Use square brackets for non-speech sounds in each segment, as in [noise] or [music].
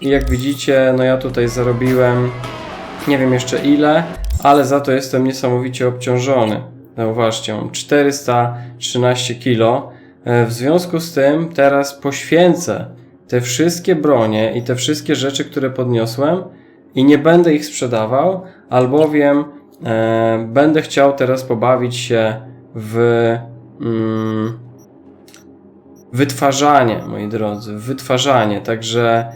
I jak widzicie, no ja tutaj zarobiłem nie wiem jeszcze ile, ale za to jestem niesamowicie obciążony. Zauważcie, mam 413 kg. E, W związku z tym teraz poświęcę te wszystkie bronie i te wszystkie rzeczy, które podniosłem i nie będę ich sprzedawał, albowiem e, będę chciał teraz pobawić się w mm, wytwarzanie, moi drodzy, wytwarzanie. Także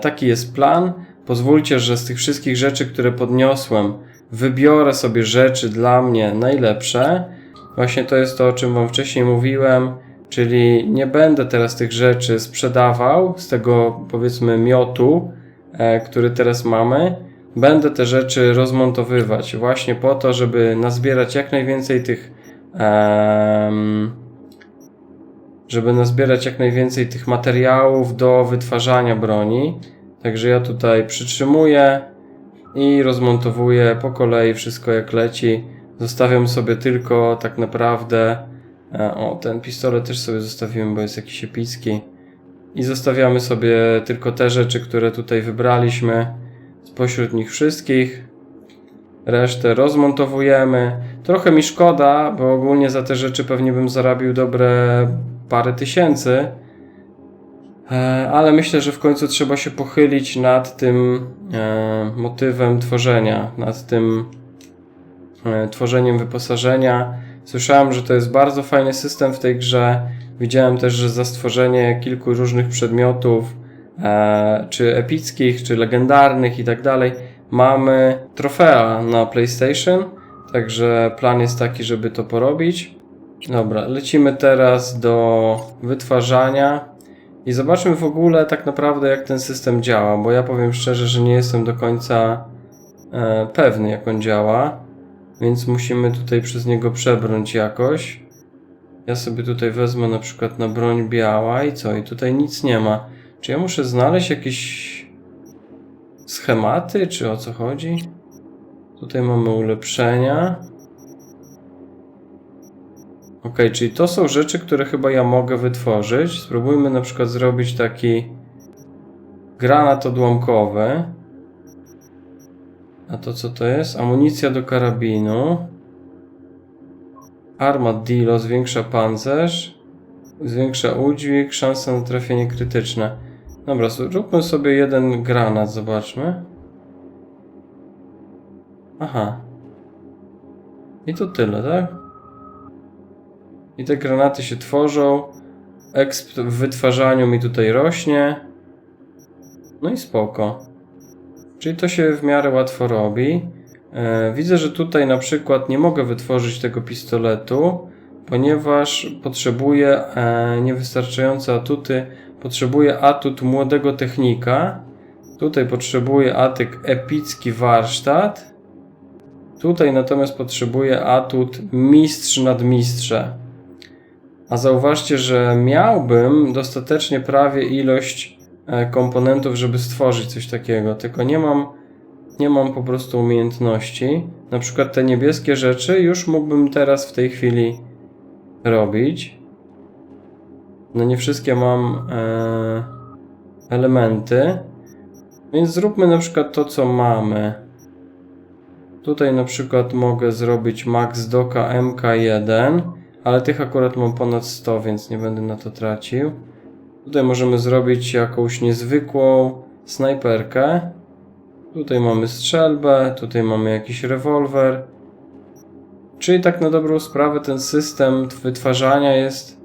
taki jest plan. Pozwólcie, że z tych wszystkich rzeczy, które podniosłem, wybiorę sobie rzeczy dla mnie najlepsze. Właśnie to jest to, o czym Wam wcześniej mówiłem, czyli nie będę teraz tych rzeczy sprzedawał z tego powiedzmy miotu, e, który teraz mamy. Będę te rzeczy rozmontowywać właśnie po to, żeby nazbierać jak najwięcej tych em, żeby nazbierać jak najwięcej tych materiałów do wytwarzania broni. Także ja tutaj przytrzymuję i rozmontowuję po kolei wszystko jak leci. Zostawiam sobie tylko tak naprawdę. e, O, ten pistolet też sobie zostawiłem, bo jest jakiś epicki. I zostawiamy sobie tylko te rzeczy, które tutaj wybraliśmy spośród nich wszystkich. Resztę rozmontowujemy. Trochę mi szkoda, bo ogólnie za te rzeczy pewnie bym zarabił dobre parę tysięcy. E, Ale myślę, że w końcu trzeba się pochylić nad tym e, motywem tworzenia, nad tym e, tworzeniem wyposażenia. Słyszałem, że to jest bardzo fajny system w tej grze. Widziałem też, że za stworzenie kilku różnych przedmiotów, czy epickich, czy legendarnych i tak dalej, mamy trofea na PlayStation. Także plan jest taki, żeby to porobić. Dobra, lecimy teraz do wytwarzania i zobaczmy w ogóle tak naprawdę jak ten system działa, bo ja powiem szczerze, że nie jestem do końca e, pewny jak on działa, więc musimy tutaj przez niego przebrnąć jakoś. Ja sobie tutaj wezmę na przykład na broń biała i co? I tutaj nic nie ma. Czy ja muszę znaleźć jakieś schematy, czy o co chodzi? Tutaj mamy ulepszenia. Ok, czyli to są rzeczy, które chyba ja mogę wytworzyć. Spróbujmy na przykład zrobić taki granat odłamkowy. A to co to jest? Amunicja do karabinu. Armadillo zwiększa pancerz. Zwiększa udźwig, szansa na trafienie krytyczne. Dobra, zróbmy sobie jeden granat, zobaczmy. Aha. I to tyle, tak? I te granaty się tworzą. Exp w wytwarzaniu mi tutaj rośnie. No i spoko. Czyli to się w miarę łatwo robi. E, widzę, że tutaj na przykład nie mogę wytworzyć tego pistoletu, ponieważ potrzebuję e, niewystarczające atuty. Potrzebuję atut młodego technika. Tutaj potrzebuję atyk epicki warsztat. Tutaj natomiast potrzebuję atut mistrz nad mistrze. A zauważcie, że miałbym dostatecznie prawie ilość e, komponentów, żeby stworzyć coś takiego, tylko nie mam, nie mam po prostu umiejętności. Na przykład te niebieskie rzeczy już mógłbym teraz w tej chwili robić. No nie wszystkie mam e, elementy, więc zróbmy na przykład to, co mamy. Tutaj na przykład mogę zrobić Max Doka MK1, ale tych akurat mam ponad 100, więc nie będę na to tracił. Tutaj możemy zrobić jakąś niezwykłą snajperkę. Tutaj mamy strzelbę, tutaj mamy jakiś rewolwer. Czyli tak na dobrą sprawę ten system wytwarzania jest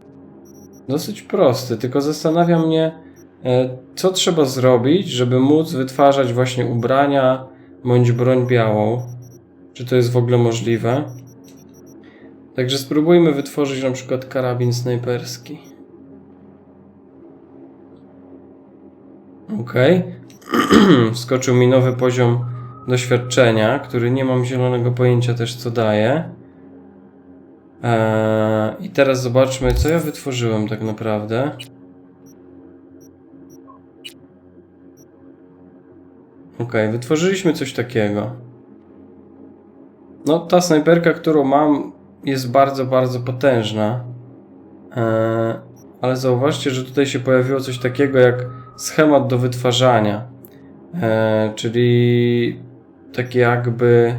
dosyć prosty, tylko zastanawia mnie, e, co trzeba zrobić, żeby móc wytwarzać właśnie ubrania bądź broń białą. Czy to jest w ogóle możliwe? Także spróbujmy wytworzyć na przykład karabin snajperski. Ok. [clears throat] Wskoczył mi nowy poziom doświadczenia, który nie mam zielonego pojęcia też co daje. Eee, I teraz zobaczmy, co ja wytworzyłem tak naprawdę. Ok, wytworzyliśmy coś takiego. No, ta snajperka, którą mam, jest bardzo, bardzo potężna. Eee, ale zauważcie, że tutaj się pojawiło coś takiego jak schemat do wytwarzania. E, czyli tak jakby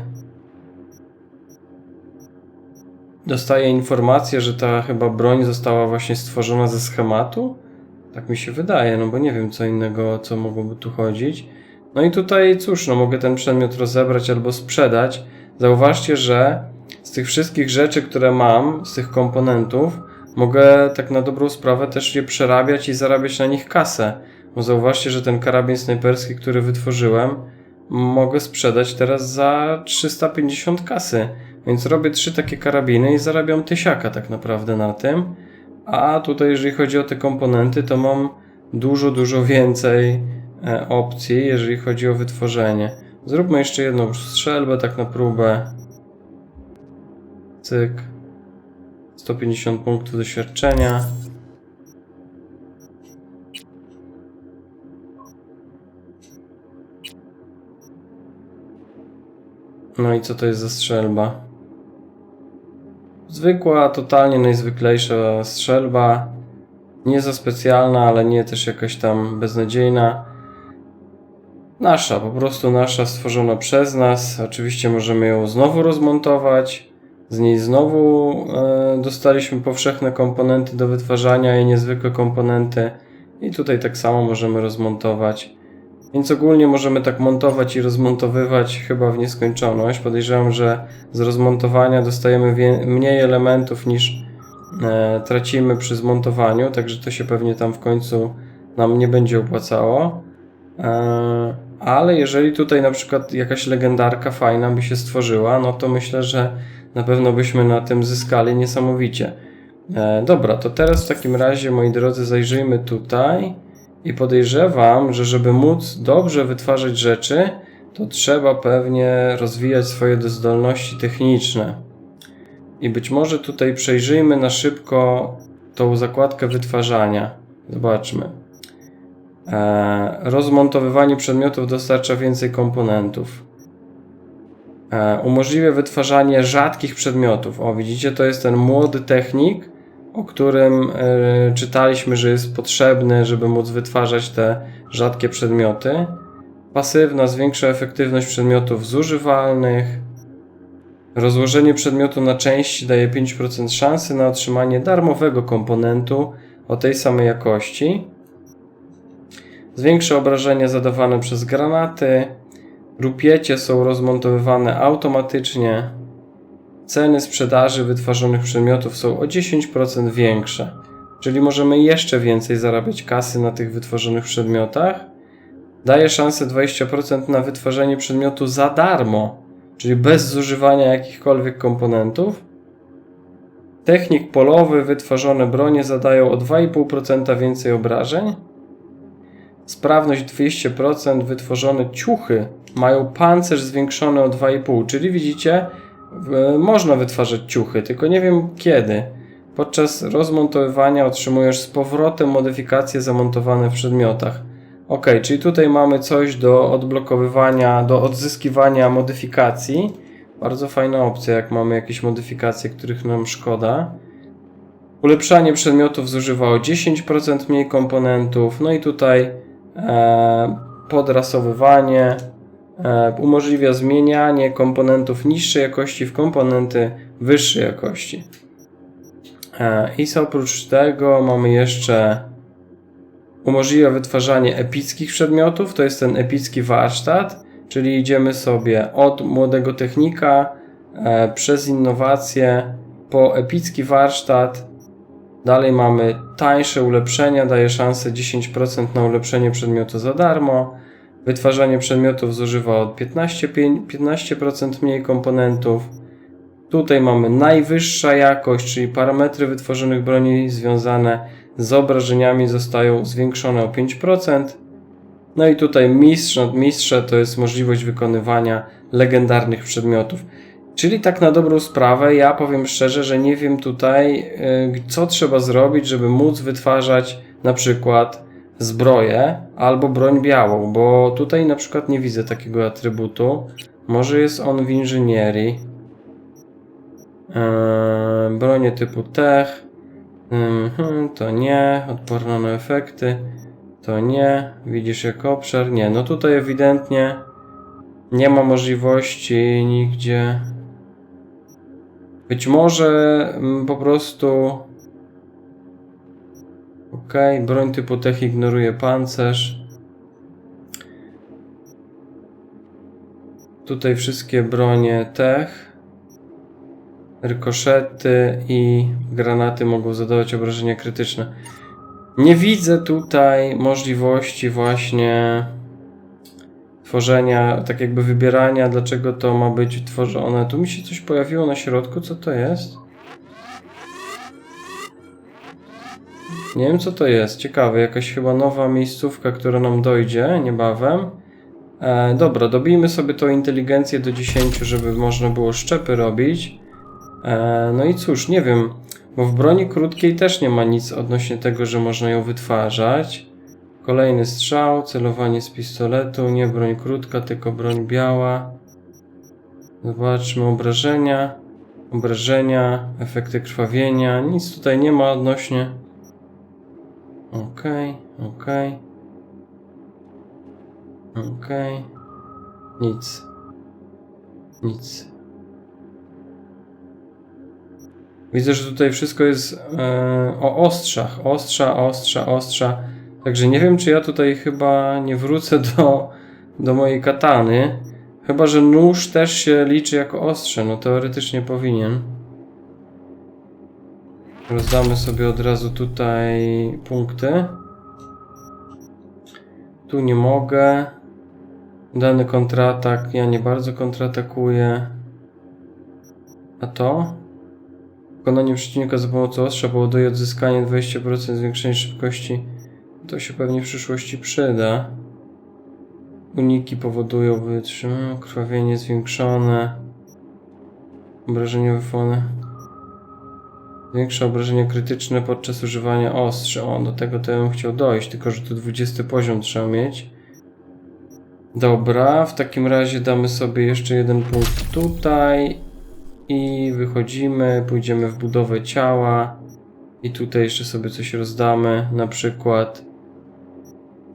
dostaję informację, że ta chyba broń została właśnie stworzona ze schematu. Tak mi się wydaje, no bo nie wiem co innego, co mogłoby tu chodzić. No i tutaj cóż, no mogę ten przedmiot rozebrać albo sprzedać. Zauważcie, że z tych wszystkich rzeczy, które mam, z tych komponentów, mogę tak na dobrą sprawę też je przerabiać i zarabiać na nich kasę. Bo zauważcie, że ten karabin snajperski, który wytworzyłem, mogę sprzedać teraz za 350 kasy. Więc robię trzy takie karabiny i zarabiam tysiaka tak naprawdę na tym. A tutaj, jeżeli chodzi o te komponenty, to mam dużo, dużo więcej e, opcji, jeżeli chodzi o wytworzenie. Zróbmy jeszcze jedną strzelbę, tak na próbę. Cyk. 150 punktów doświadczenia. No i co to jest za strzelba? Zwykła, totalnie najzwyklejsza strzelba. Nie za specjalna, ale nie też jakaś tam beznadziejna. Nasza, po prostu nasza, stworzona przez nas. Oczywiście możemy ją znowu rozmontować. Z niej znowu e, dostaliśmy powszechne komponenty do wytwarzania i niezwykłe komponenty. I tutaj tak samo możemy rozmontować. Więc ogólnie możemy tak montować i rozmontowywać chyba w nieskończoność. Podejrzewam, że z rozmontowania dostajemy mniej elementów niż e, tracimy przy zmontowaniu, także to się pewnie tam w końcu nam nie będzie opłacało. E, ale jeżeli tutaj na przykład jakaś legendarka fajna by się stworzyła, no to myślę, że na pewno byśmy na tym zyskali niesamowicie. E, dobra, to teraz w takim razie, moi drodzy, zajrzyjmy tutaj. I podejrzewam, że żeby móc dobrze wytwarzać rzeczy, to trzeba pewnie rozwijać swoje zdolności techniczne. I być może tutaj przejrzyjmy na szybko tą zakładkę wytwarzania. Zobaczmy. E, rozmontowywanie przedmiotów dostarcza więcej komponentów. E, umożliwia wytwarzanie rzadkich przedmiotów. O, widzicie, to jest ten młody technik, o którym e, czytaliśmy, że jest potrzebny, żeby móc wytwarzać te rzadkie przedmioty. Pasywna zwiększa efektywność przedmiotów zużywalnych. Rozłożenie przedmiotu na części daje 5% szansy na otrzymanie darmowego komponentu o tej samej jakości. Zwiększa obrażenia zadawane przez granaty. Rupiecie są rozmontowywane automatycznie. Ceny sprzedaży wytworzonych przedmiotów są o 10% większe. Czyli możemy jeszcze więcej zarabiać kasy na tych wytworzonych przedmiotach. Daje szansę 20% na wytworzenie przedmiotu za darmo, czyli bez zużywania jakichkolwiek komponentów. Technik polowy wytworzone bronie zadają o 2,5% więcej obrażeń. Sprawność 200%, wytworzone ciuchy mają pancerz zwiększony o 2,5, czyli widzicie, można wytwarzać ciuchy, tylko nie wiem kiedy. Podczas rozmontowywania otrzymujesz z powrotem modyfikacje zamontowane w przedmiotach. Ok, czyli tutaj mamy coś do odblokowywania, do odzyskiwania modyfikacji. Bardzo fajna opcja, jak mamy jakieś modyfikacje, których nam szkoda. Ulepszanie przedmiotów zużywa o 10% mniej komponentów. No i tutaj e, podrasowywanie umożliwia zmienianie komponentów niższej jakości w komponenty wyższej jakości. E, I oprócz tego mamy jeszcze umożliwia wytwarzanie epickich przedmiotów, to jest ten epicki warsztat, czyli idziemy sobie od młodego technika e, przez innowacje po epicki warsztat. Dalej mamy tańsze ulepszenia, daje szansę 10% na ulepszenie przedmiotu za darmo. Wytwarzanie przedmiotów zużywa od 15, 15% mniej komponentów. Tutaj mamy najwyższa jakość, czyli parametry wytworzonych broni związane z obrażeniami zostają zwiększone o 5%. No i tutaj mistrz nad mistrze to jest możliwość wykonywania legendarnych przedmiotów. Czyli tak na dobrą sprawę, ja powiem szczerze, że nie wiem tutaj, y, co trzeba zrobić, żeby móc wytwarzać na przykład zbroję albo broń białą, bo tutaj na przykład nie widzę takiego atrybutu. Może jest on w inżynierii. Eee, bronie typu tech. Mhm, to nie, odporna na efekty. To nie. Widzisz jak obszar? Nie. No tutaj ewidentnie nie ma możliwości nigdzie. Być może mm, po prostu. Ok, broń typu tech ignoruje pancerz. Tutaj wszystkie bronie tech. Rykoszety i granaty mogą zadawać obrażenia krytyczne. Nie widzę tutaj możliwości właśnie tworzenia, tak jakby wybierania, dlaczego to ma być tworzone. Tu mi się coś pojawiło na środku, co to jest? Nie wiem co to jest, ciekawe, jakaś chyba nowa miejscówka, która nam dojdzie niebawem. E, dobra, dobijmy sobie tą inteligencję do 10, żeby można było szczepy robić. E, no i cóż, nie wiem, bo w broni krótkiej też nie ma nic odnośnie tego, że można ją wytwarzać. Kolejny strzał, celowanie z pistoletu, nie broń krótka, tylko broń biała. Zobaczmy obrażenia, obrażenia, efekty krwawienia. Nic tutaj nie ma odnośnie. Okej, okej. Okej. Nic. Nic. Widzę, że tutaj wszystko jest e, o ostrzach. Ostrza, ostrza, ostrza. Także nie wiem, czy ja tutaj chyba nie wrócę do, do mojej katany. Chyba, że nóż też się liczy jako ostrze. No teoretycznie powinien. Rozdamy sobie od razu tutaj punkty. Tu nie mogę. Dany kontratak. Ja nie bardzo kontratakuję. A to? Wykonanie przeciwnika za pomocą ostrza powoduje odzyskanie 20% zwiększenia szybkości. To się pewnie w przyszłości przyda. Uniki powodują wytrzymanie, krwawienie zwiększone. Obrażenie wywołane. Większe obrażenia krytyczne podczas używania ostrzy. O, do tego to ja bym chciał dojść, tylko że to 20 poziom trzeba mieć. Dobra, w takim razie damy sobie jeszcze jeden punkt tutaj. I wychodzimy, pójdziemy w budowę ciała. I tutaj jeszcze sobie coś rozdamy, na przykład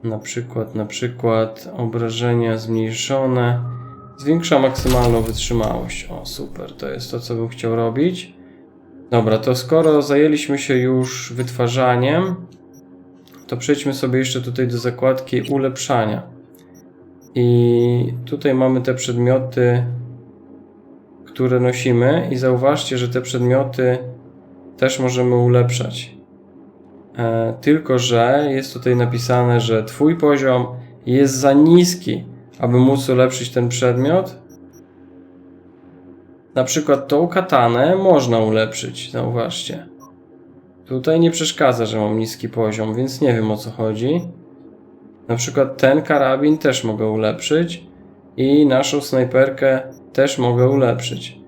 na przykład, na przykład obrażenia zmniejszone. Zwiększa maksymalną wytrzymałość. O, super, to jest to, co bym chciał robić. Dobra, to skoro zajęliśmy się już wytwarzaniem, to przejdźmy sobie jeszcze tutaj do zakładki ulepszania. I tutaj mamy te przedmioty, które nosimy i zauważcie, że te przedmioty też możemy ulepszać. E, tylko, że jest tutaj napisane, że Twój poziom jest za niski, aby móc ulepszyć ten przedmiot. Na przykład tą katanę można ulepszyć, zauważcie. Tutaj nie przeszkadza, że mam niski poziom, więc nie wiem o co chodzi. Na przykład ten karabin też mogę ulepszyć i naszą snajperkę też mogę ulepszyć.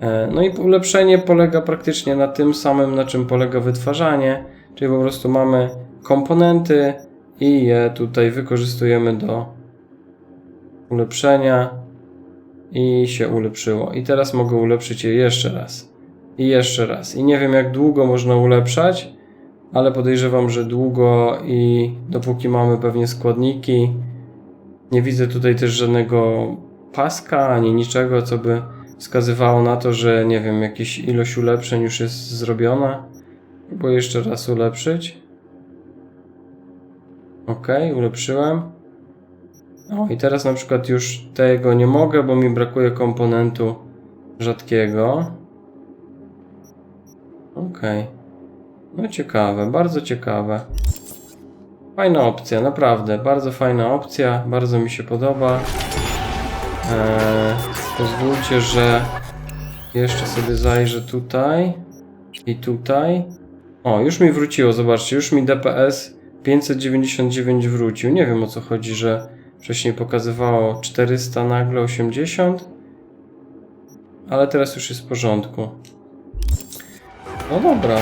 E, No i ulepszenie polega praktycznie na tym samym, na czym polega wytwarzanie, czyli po prostu mamy komponenty i je tutaj wykorzystujemy do ulepszenia i się ulepszyło. I teraz mogę ulepszyć je jeszcze raz. I jeszcze raz. I nie wiem jak długo można ulepszać, ale podejrzewam, że długo i dopóki mamy pewnie składniki. Nie widzę tutaj też żadnego paska ani niczego, co by wskazywało na to, że nie wiem, jakaś ilość ulepszeń już jest zrobiona. Próbuję jeszcze raz ulepszyć. Ok, ulepszyłem. O, i teraz na przykład już tego nie mogę, bo mi brakuje komponentu rzadkiego. Ok. No ciekawe, bardzo ciekawe. Fajna opcja, naprawdę, bardzo fajna opcja, bardzo mi się podoba. Eee, pozwólcie, że jeszcze sobie zajrzę tutaj i tutaj. O, już mi wróciło, zobaczcie, już mi DPS 599 wrócił. Nie wiem o co chodzi, że wcześniej pokazywało 400 nagle 80. Ale teraz już jest w porządku. No dobra.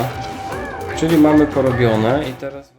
Czyli mamy porobione i teraz...